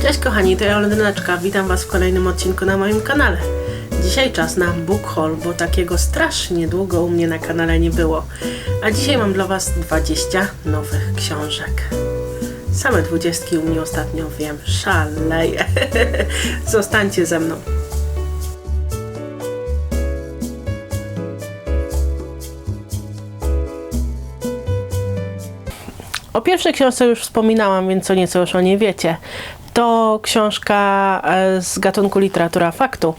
Cześć kochani, to ja Olendyneczka. Witam Was w kolejnym odcinku na moim kanale. Dzisiaj czas na book haul, bo takiego strasznie długo u mnie na kanale nie było. A dzisiaj mam dla Was 20 nowych książek. Same dwudziestki u mnie ostatnio wiem, szaleję. Zostańcie ze mną. O pierwszej książce już wspominałam, więc co nieco już o niej wiecie. To książka e, z gatunku literatura faktu.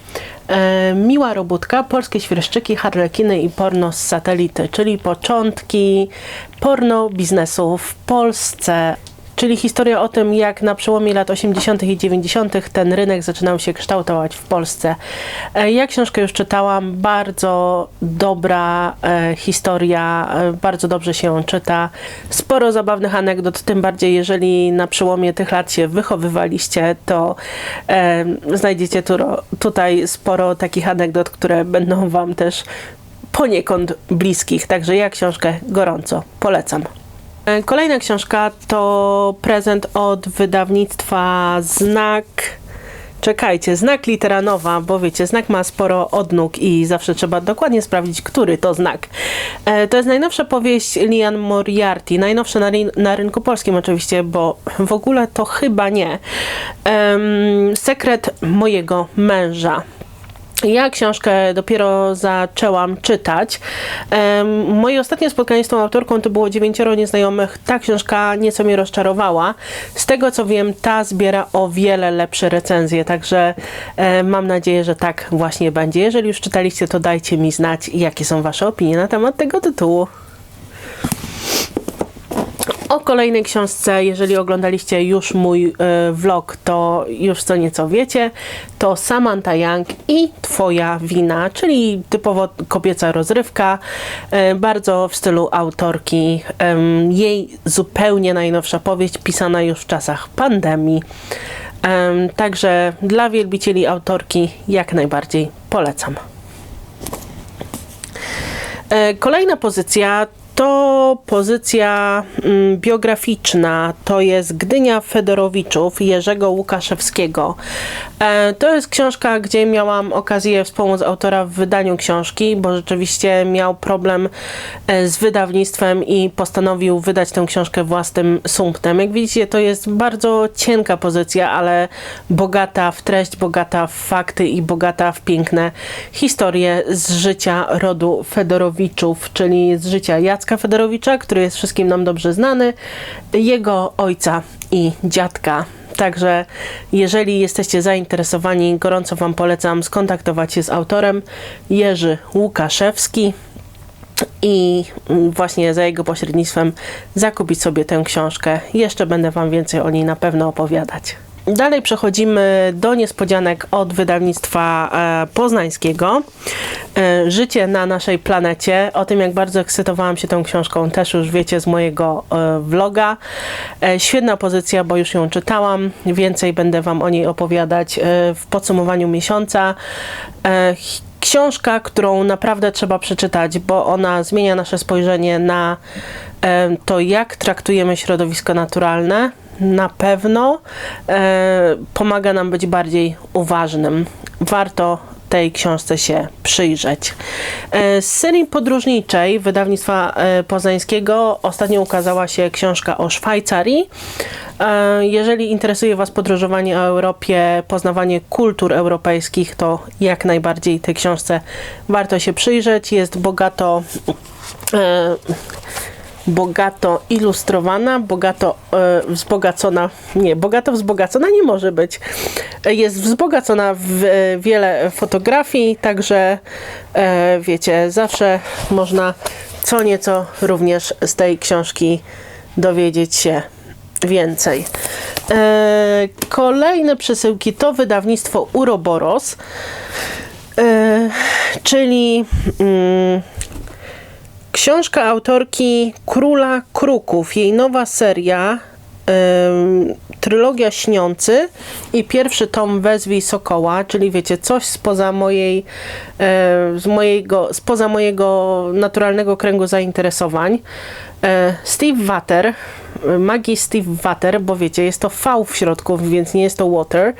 E, Miła robótka, polskie świerszczyki, harlekiny i porno z satelity, czyli początki porno biznesu w Polsce. Czyli historia o tym, jak na przełomie lat 80. i 90. ten rynek zaczynał się kształtować w Polsce. E, Ja książkę już czytałam, bardzo dobra e, historia, e, bardzo dobrze się ją czyta. Sporo zabawnych anegdot, tym bardziej jeżeli na przełomie tych lat się wychowywaliście, to znajdziecie tu, tutaj sporo takich anegdot, które będą Wam też poniekąd bliskich. Także ja książkę gorąco polecam. E, Kolejna książka to prezent od wydawnictwa Znak. Czekajcie, znak litera nowa, bo wiecie, znak ma sporo odnóg i zawsze trzeba dokładnie sprawdzić, który to znak. E, to jest najnowsza powieść Lian Moriarty, najnowsza na, na rynku polskim oczywiście, bo w ogóle to chyba nie. Sekret mojego męża. Ja książkę dopiero zaczęłam czytać. Moje ostatnie spotkanie z tą autorką to było Dziewięcioro Nieznajomych. Ta książka nieco mnie rozczarowała. Z tego co wiem, ta zbiera o wiele lepsze recenzje, także mam nadzieję, że tak właśnie będzie. Jeżeli już czytaliście, to dajcie mi znać, jakie są Wasze opinie na temat tego tytułu. O kolejnej książce, jeżeli oglądaliście już mój e, vlog, to już co nieco wiecie. To Samantha Young i Twoja wina, czyli typowo kobieca rozrywka, e, bardzo w stylu autorki. Jej zupełnie najnowsza powieść, pisana już w czasach pandemii. Em, także dla wielbicieli autorki jak najbardziej polecam. E, Kolejna pozycja to pozycja mm, biograficzna, to jest Gdynia Fedorowiczów Jerzego Łukaszewskiego. E, to jest książka, gdzie miałam okazję wspomóc autora w wydaniu książki, bo rzeczywiście miał problem e, z wydawnictwem i postanowił wydać tę książkę własnym sumptem. Jak widzicie, to jest bardzo cienka pozycja, ale bogata w treść, bogata w fakty i bogata w piękne historie z życia rodu Fedorowiczów, czyli z życia Jacka Fedorowicza, który jest wszystkim nam dobrze znany, jego ojca i dziadka. Także jeżeli jesteście zainteresowani, gorąco Wam polecam skontaktować się z autorem Jerzy Łukaszewski i właśnie za jego pośrednictwem zakupić sobie tę książkę. Jeszcze będę Wam więcej o niej na pewno opowiadać. Dalej przechodzimy do niespodzianek od wydawnictwa e, poznańskiego. E, Życie na naszej planecie. O tym, jak bardzo ekscytowałam się tą książką, też już wiecie z mojego e, vloga. Świetna pozycja, bo już ją czytałam. Więcej będę Wam o niej opowiadać w podsumowaniu miesiąca. Książka, którą naprawdę trzeba przeczytać, bo ona zmienia nasze spojrzenie na to, jak traktujemy środowisko naturalne. Na pewno e, pomaga nam być bardziej uważnym. Warto tej książce się przyjrzeć. E, Z serii podróżniczej wydawnictwa e, poznańskiego ostatnio ukazała się książka o Szwajcarii. E, Jeżeli interesuje Was podróżowanie o Europie, poznawanie kultur europejskich, to jak najbardziej tej książce warto się przyjrzeć. Jest bogato e, bogato ilustrowana, bogato e, wzbogacona, nie, bogato wzbogacona nie może być. E, Jest wzbogacona w e, wiele fotografii, także e, wiecie, zawsze można co nieco również z tej książki dowiedzieć się więcej. E, kolejne przesyłki to wydawnictwo Uroboros, e, czyli mm, Książka autorki Króla Kruków, jej nowa seria, ym, trylogia Śniący i pierwszy tom Wezwij Sokoła, czyli wiecie, coś spoza mojej, z mojego, spoza mojego naturalnego kręgu zainteresowań. E, Steve Water, magii Steve Water, bo wiecie, jest to V w środku, więc nie jest to water.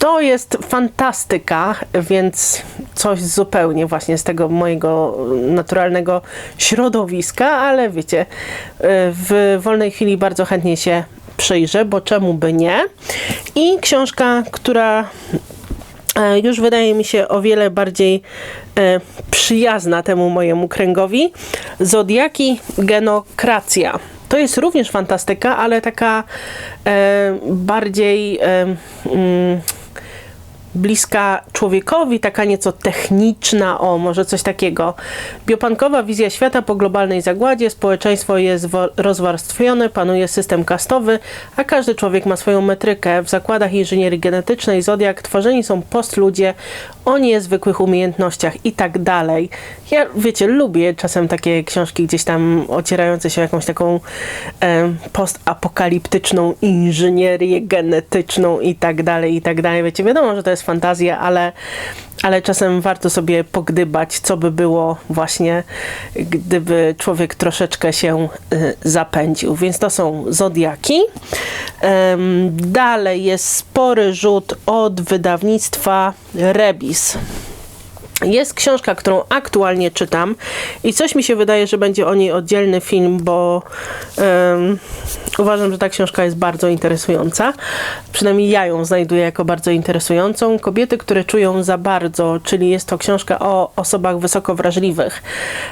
To jest fantastyka, więc coś zupełnie właśnie z tego mojego naturalnego środowiska, ale wiecie, y, w wolnej chwili bardzo chętnie się przyjrzę, bo czemu by nie. I książka, która e, już wydaje mi się o wiele bardziej e, przyjazna temu mojemu kręgowi. Zodiaki Genokracja. To jest również fantastyka, ale taka e, bardziej e, mm, bliska człowiekowi, taka nieco techniczna, o może coś takiego. Biopankowa wizja świata po globalnej zagładzie, społeczeństwo jest rozwarstwione, panuje system kastowy, a każdy człowiek ma swoją metrykę. W zakładach inżynierii genetycznej Zodiak tworzeni są postludzie o niezwykłych umiejętnościach i tak dalej. Ja, wiecie, lubię czasem takie książki gdzieś tam ocierające się jakąś taką e, postapokaliptyczną inżynierię genetyczną i tak dalej, i tak dalej. Wiecie, wiadomo, że to jest fantazja, ale, ale czasem warto sobie pogdybać, co by było właśnie, gdyby człowiek troszeczkę się y, zapędził. Więc to są Zodiaki. Dalej jest spory rzut od wydawnictwa Rebis. Jest książka, którą aktualnie czytam i coś mi się wydaje, że będzie o niej oddzielny film, bo em, uważam, że ta książka jest bardzo interesująca. Przynajmniej ja ją znajduję jako bardzo interesującą. Kobiety, które czują za bardzo, czyli jest to książka o osobach wysoko wrażliwych.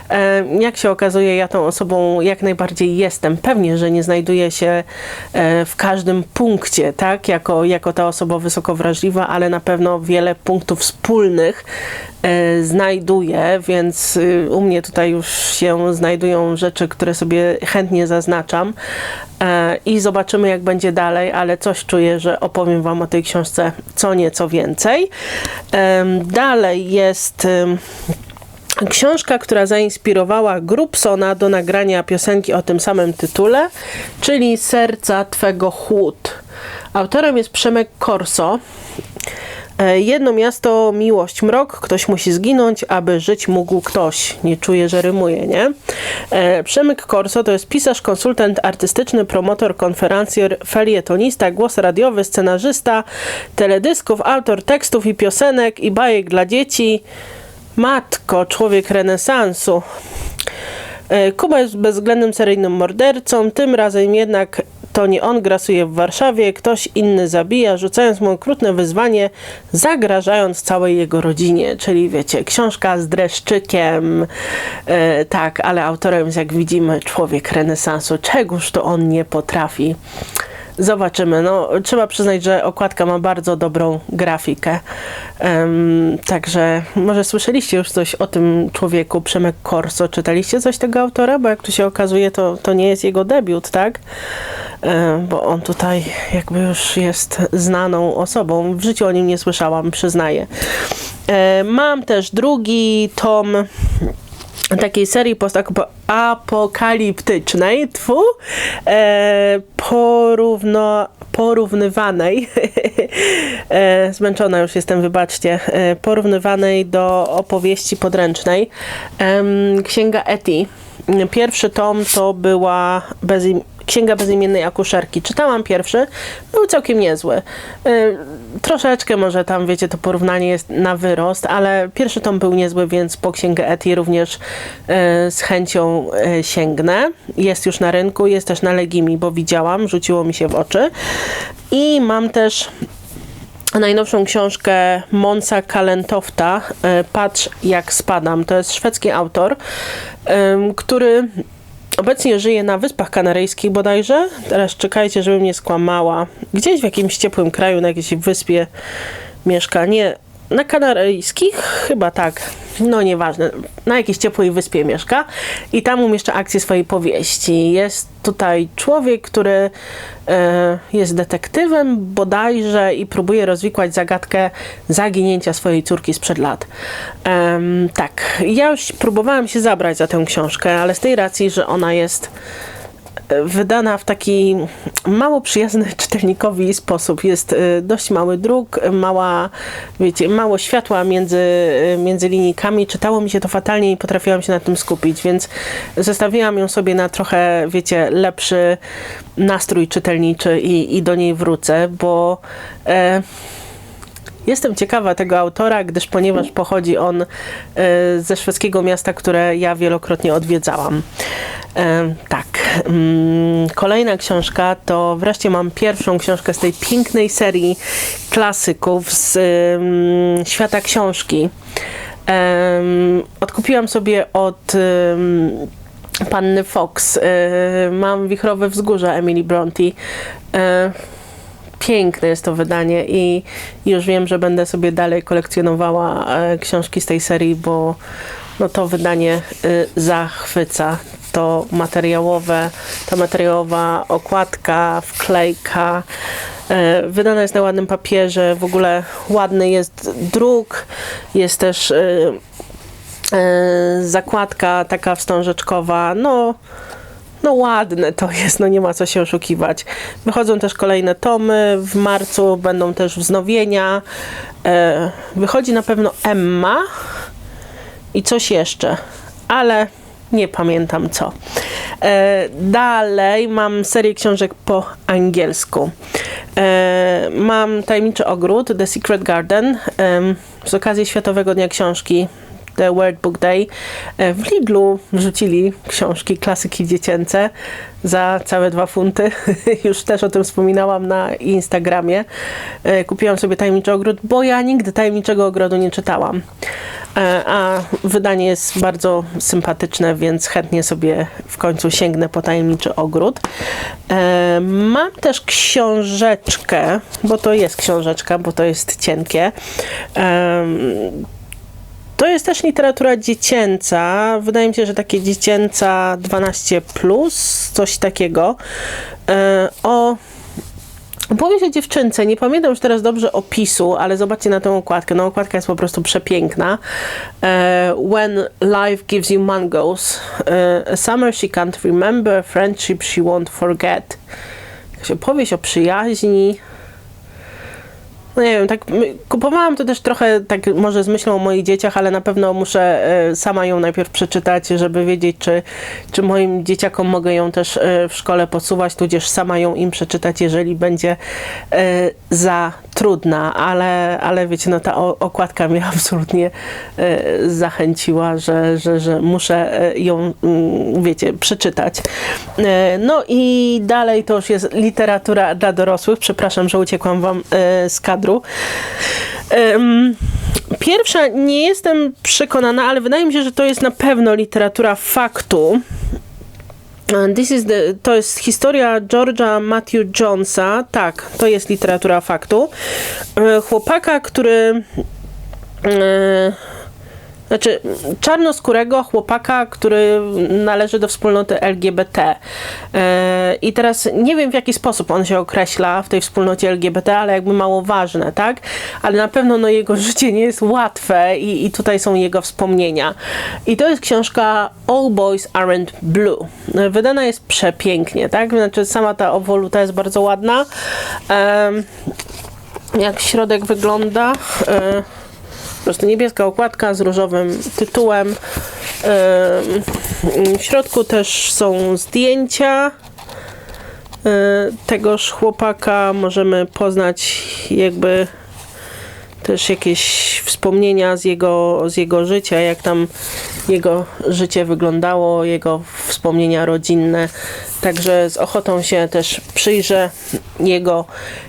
Em, jak się okazuje, ja tą osobą jak najbardziej jestem. Pewnie, że nie znajduję się e, w każdym punkcie, tak, jako, jako ta osoba wysoko wrażliwa, ale na pewno wiele punktów wspólnych e, znajduję, więc y, u mnie tutaj już się znajdują rzeczy, które sobie chętnie zaznaczam e, i zobaczymy jak będzie dalej, ale coś czuję, że opowiem Wam o tej książce co nieco więcej. Dalej jest Książka, która zainspirowała Grubsona do nagrania piosenki o tym samym tytule, czyli Serca Twego chłód. Autorem jest Przemek Korso. E, Jedno miasto, miłość, mrok, ktoś musi zginąć, aby żyć mógł ktoś. Nie czuję, że rymuje, nie? E, Przemyk Korso to jest pisarz, konsultant artystyczny, promotor, konferencjer, felietonista, głos radiowy, scenarzysta, teledysków, autor tekstów i piosenek i bajek dla dzieci. Matko, człowiek renesansu. E, Kuba jest bezwzględnym seryjnym mordercą, tym razem jednak to nie on grasuje w Warszawie, ktoś inny zabija, rzucając mu okrutne wyzwanie, zagrażając całej jego rodzinie. Czyli wiecie, książka z dreszczykiem, e, tak, ale autorem jest jak widzimy człowiek renesansu. Czegoż to on nie potrafi. Zobaczymy. No, trzeba przyznać, że okładka ma bardzo dobrą grafikę. Em, także może słyszeliście już coś o tym człowieku, Przemek Korso. Czytaliście coś tego autora? Bo jak tu się okazuje, to, to nie jest jego debiut, tak? E, bo on tutaj jakby już jest znaną osobą. W życiu o nim nie słyszałam, przyznaję. E, mam też drugi tom takiej serii postapokaliptycznej, tfu, e, porówno, porównywanej, e, zmęczona już jestem, wybaczcie, e, porównywanej do opowieści podręcznej. Em, Księga Eti. Pierwszy tom to była bezim, Księga bezimiennej akuszerki. Czytałam pierwszy, był całkiem niezły. Y, troszeczkę może tam, wiecie, to porównanie jest na wyrost, ale pierwszy tom był niezły, więc po Księgę Eti również y, z chęcią y, sięgnę. Jest już na rynku, jest też na Legimi, bo widziałam, rzuciło mi się w oczy. I mam też najnowszą książkę Monsa Kalentofta Patrz jak spadam. To jest szwedzki autor, który obecnie żyje na Wyspach Kanaryjskich bodajże. Teraz czekajcie, żebym nie skłamała. Gdzieś w jakimś ciepłym kraju, na jakiejś wyspie mieszka. Nie, na Kanaryjskich? Chyba tak. No nieważne. Na jakiejś ciepłej wyspie mieszka i tam umieszcza akcję swojej powieści. Jest tutaj człowiek, który e, jest detektywem bodajże i próbuje rozwikłać zagadkę zaginięcia swojej córki sprzed lat. Em, tak, ja już próbowałam się zabrać za tę książkę, ale z tej racji, że ona jest wydana w taki mało przyjazny czytelnikowi sposób. Jest y, dość mały druk, mała, wiecie, mało światła między, y, między linijkami. Czytało mi się to fatalnie i potrafiłam się na tym skupić, więc zostawiłam ją sobie na trochę, wiecie, lepszy nastrój czytelniczy i, i do niej wrócę, bo e, Jestem ciekawa tego autora, gdyż ponieważ pochodzi on e, ze szwedzkiego miasta, które ja wielokrotnie odwiedzałam. E, tak. Mm, kolejna książka to wreszcie mam pierwszą książkę z tej pięknej serii klasyków z świata książki. Odkupiłam sobie od panny Fox. E, mam Wichrowe Wzgórza Emily Bronte piękne jest to wydanie i już wiem, że będę sobie dalej kolekcjonowała e, książki z tej serii, bo no to wydanie y, zachwyca. To materiałowe, ta materiałowa okładka, wklejka, e, wydana jest na ładnym papierze, w ogóle ładny jest druk, jest też y, e, zakładka taka wstążeczkowa, no no ładne to jest, no nie ma co się oszukiwać. Wychodzą też kolejne tomy, w marcu będą też wznowienia. E, wychodzi na pewno Emma i coś jeszcze, ale nie pamiętam co. E, dalej mam serię książek po angielsku. E, mam Tajemniczy Ogród, The Secret Garden, z okazji Światowego Dnia Książki The World Book Day. E, w Lidlu wrzucili książki, klasyki dziecięce za całe dwa funty. Już też o tym wspominałam na Instagramie. E, kupiłam sobie Tajemniczy Ogród, bo ja nigdy Tajemniczego Ogrodu nie czytałam. E, a wydanie jest bardzo sympatyczne, więc chętnie sobie w końcu sięgnę po Tajemniczy Ogród. Mam też książeczkę, bo to jest książeczka, bo to jest cienkie to jest też literatura dziecięca. Wydaje mi się, że takie dziecięca 12, plus, coś takiego. E, o Opowieść o dziewczynce, nie pamiętam już teraz dobrze opisu, ale zobaczcie na tę okładkę. No okładka jest po prostu przepiękna. Uh, when life gives you mangoes, a summer she can't remember, friendship she won't forget. Jakaś opowieść o przyjaźni, no nie wiem, tak kupowałam to też trochę tak może z myślą o moich dzieciach, ale na pewno muszę e, sama ją najpierw przeczytać, żeby wiedzieć, czy, czy moim dzieciakom mogę ją też e, w szkole posuwać, tudzież sama ją im przeczytać, jeżeli będzie e, za trudna, ale, ale wiecie, no ta okładka mnie absolutnie zachęciła, że, że, że muszę ją, mm, wiecie, przeczytać. No i dalej to już jest literatura dla dorosłych. Przepraszam, że uciekłam wam z kadru teatru. Pierwsza nie jestem przekonana, ale wydaje mi się, że to jest na pewno literatura faktu. This is the, to jest historia George'a Matthew Jonesa. Tak, to jest literatura faktu. E, chłopaka, który e, znaczy czarnoskórego chłopaka, który należy do wspólnoty LGBT. E, I teraz nie wiem w jaki sposób on się określa w tej wspólnocie LGBT, ale jakby mało ważne, tak? Ale na pewno no, jego życie nie jest łatwe i, i tutaj są jego wspomnienia. I to jest książka All Boys Aren't Blue. Wydana jest przepięknie, tak? Znaczy sama ta obwoluta jest bardzo ładna. Jak środek wygląda? E, prostu niebieska okładka z różowym tytułem. W środku też są zdjęcia e, tegoż chłopaka. Możemy poznać jakby też jakieś wspomnienia z jego, z jego życia, jak tam jego życie wyglądało, jego wspomnienia rodzinne. Także z ochotą się też przyjrzę jego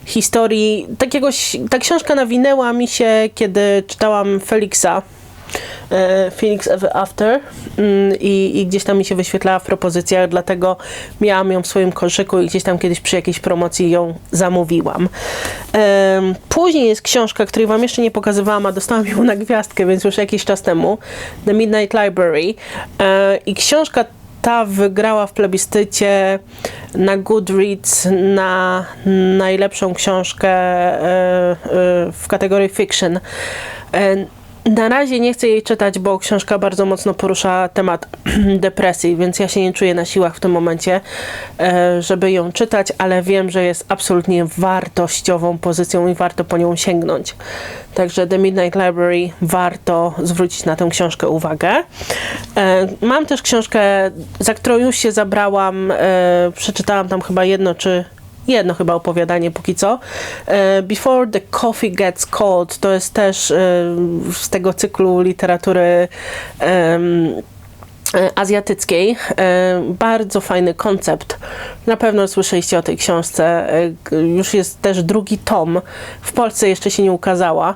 historii. Takiegoś, ta książka nawinęła mi się, kiedy czytałam Felixa E, Phoenix Ever After mm, i, i gdzieś tam mi się wyświetlała w propozycjach, dlatego miałam ją w swoim koszyku i gdzieś tam kiedyś przy jakiejś promocji ją zamówiłam. Później jest książka, której wam jeszcze nie pokazywałam, a dostałam ją na gwiazdkę, więc już jakiś czas temu. The Midnight Library. E, I książka ta wygrała w plebiscycie na Goodreads na najlepszą książkę e, w kategorii fiction. Na razie nie chcę jej czytać, bo książka bardzo mocno porusza temat depresji, więc ja się nie czuję na siłach w tym momencie, e, żeby ją czytać, ale wiem, że jest absolutnie wartościową pozycją i warto po nią sięgnąć. Także The Midnight Library warto zwrócić na tę książkę uwagę. E, Mam też książkę, za którą już się zabrałam, e, przeczytałam tam chyba jedno czy jedno chyba opowiadanie póki co. E, Before the Coffee Gets Cold to jest też e, z tego cyklu literatury e, azjatyckiej. E, Bardzo fajny koncept. Na pewno słyszeliście o tej książce. E, Już jest też drugi tom. W Polsce jeszcze się nie ukazała.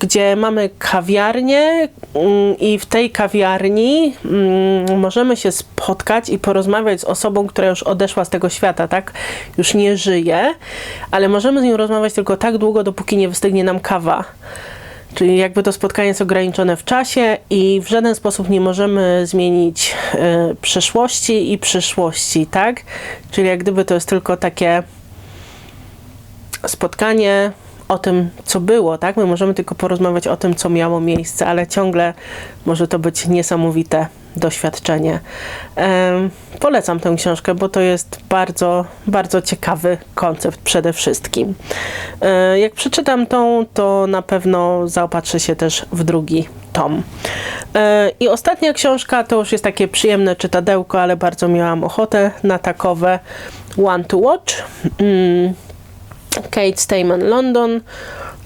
Gdzie mamy kawiarnię mm, i w tej kawiarni mm, możemy się spotkać i porozmawiać z osobą, która już odeszła z tego świata, tak? Już nie żyje, ale możemy z nią rozmawiać tylko tak długo, dopóki nie wystygnie nam kawa. Czyli jakby to spotkanie jest ograniczone w czasie i w żaden sposób nie możemy zmienić e, przeszłości i przyszłości, tak? Czyli jak gdyby to jest tylko takie spotkanie o tym, co było, tak? My możemy tylko porozmawiać o tym, co miało miejsce, ale ciągle może to być niesamowite doświadczenie. Polecam tę książkę, bo to jest bardzo, bardzo ciekawy koncept przede wszystkim. E, jak przeczytam tą, to na pewno zaopatrzę się też w drugi tom. E, I ostatnia książka to już jest takie przyjemne czytadełko, ale bardzo miałam ochotę na takowe One to Watch. Mm. Kate Stayman London.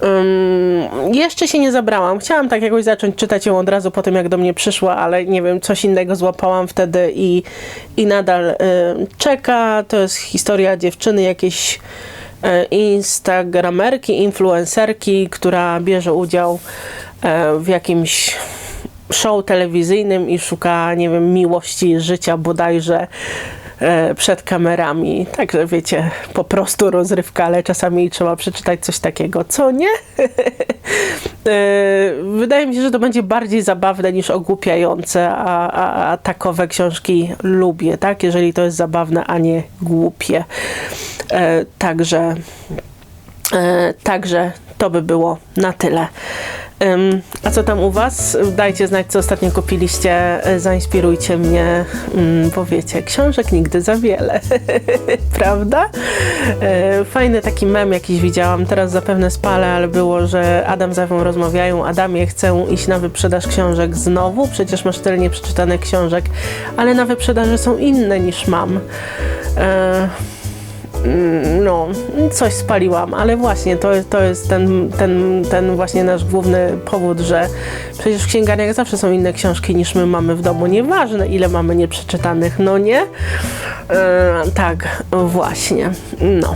Ym, jeszcze się nie zabrałam. Chciałam tak jakoś zacząć czytać ją od razu po tym, jak do mnie przyszła, ale nie wiem, coś innego złapałam wtedy i, i nadal y, czeka. To jest historia dziewczyny jakiejś y, instagramerki, influencerki, która bierze udział y, w jakimś show telewizyjnym i szuka, nie wiem, miłości życia bodajże przed kamerami. Także wiecie, po prostu rozrywka, ale czasami trzeba przeczytać coś takiego, co nie? E, Wydaje mi się, że to będzie bardziej zabawne niż ogłupiające, a, a, a takowe książki lubię, tak? Jeżeli to jest zabawne, a nie głupie. E, Także E, Także to by było na tyle. A co tam u Was? Dajcie znać, co ostatnio kupiliście. E, Zainspirujcie mnie, mm, bo wiecie, książek nigdy za wiele, prawda? E, Fajny taki mem jakiś widziałam, teraz zapewne spalę, ale było, że Adam z Ewą rozmawiają. Adamie, chcę iść na wyprzedaż książek znowu, przecież masz tyle nieprzeczytanych książek, ale na wyprzedaży są inne niż mam. E, Mm, no, coś spaliłam, ale właśnie to, to jest ten, ten, ten właśnie nasz główny powód, że przecież w księgarniach zawsze są inne książki niż my mamy w domu. Nieważne ile mamy nieprzeczytanych, no nie? E, tak, właśnie, no.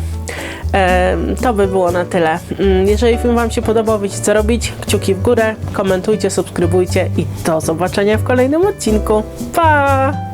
E, to by było na tyle. Mm, Jeżeli film Wam się podobał, wiecie co robić? Kciuki w górę, komentujcie, subskrybujcie i do zobaczenia w kolejnym odcinku. Pa!